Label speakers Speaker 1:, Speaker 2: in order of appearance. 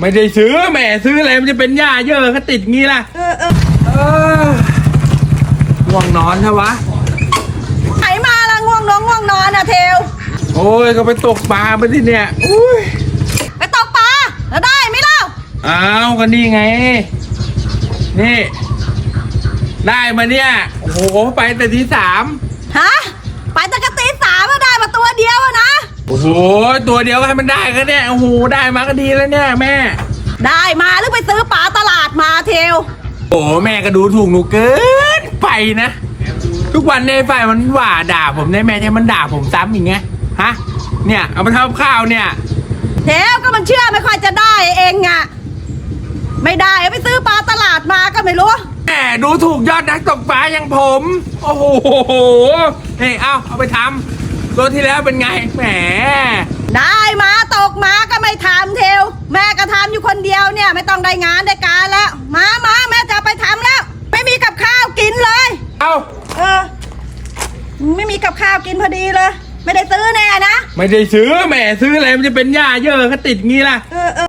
Speaker 1: ไม่ได้ซื้อแหมซื้ออะไรมันจะเป็นหญ้าเยอะก็ติดงี้ล่ะ
Speaker 2: เออเออ
Speaker 1: เออง่วงนอนใช่วะ
Speaker 2: ไหนมาละง่วงนอนง่วงนอนอะเทล
Speaker 1: โอ้ยก็ไปตกปลาไปที่เนี่ยอุ้ย
Speaker 2: ไปตกปลาแล้วได้ไหมเล่า
Speaker 1: อ้าวก็นี่ไง นี่ ได้มาเนี่ยโอ้โหไปแต่ที่สาม
Speaker 2: ฮะไปตะกะตีสามมาได้มาตัวเดียวอะนะ
Speaker 1: โอ้โหตัวเดียวก็ให้มันได้ก็เนี่ยโอ้โหได้มาก็ดีแล้วเนี่ยแม่
Speaker 2: ได้มาหรือไปซื้อปลาตลาดมาเทล
Speaker 1: โอ้แม่ก็ดูถูกหนูเกินไปนะ ทุกวันในฝ่ายมันว่าด่าผมเนี่ยแม่ใช่มันด่าผมซ้ำอย่างเงี้ยฮะเนี่ยเอามาทำข้าวเนี่ย
Speaker 2: เทลก็มันเชื่อไม่ค่อยจะได้เองอะไม่ได้ไปซื้อปลาตลาดมาก็ไม่รู้
Speaker 1: แหมดูถูกยอดนักตกปลาอย่างผม โอ้โหนี่เอาเอาไปทำ ตัวที่แล้วเป็นไงแหม
Speaker 2: ได้มาตกมาก็ไม่ทำเทลแม่ก็ทำอยู่คนเดียวเนี่ยไม่ต้องได้งานได้การแล้วมามาแม่จะเอาไปทำแล้ว ไม่มีกับข้าวกินเลย
Speaker 1: เอา
Speaker 2: เออ ไม่มีกับข้าวกินพอดีเลย ไม่ได้ซื้อแน่นะ
Speaker 1: ไม่ได้ซื้อแหมซื้ออะไรมันจะเป็นหญ้าเยอะก็ติดงี้ล่ะ
Speaker 2: เออเออ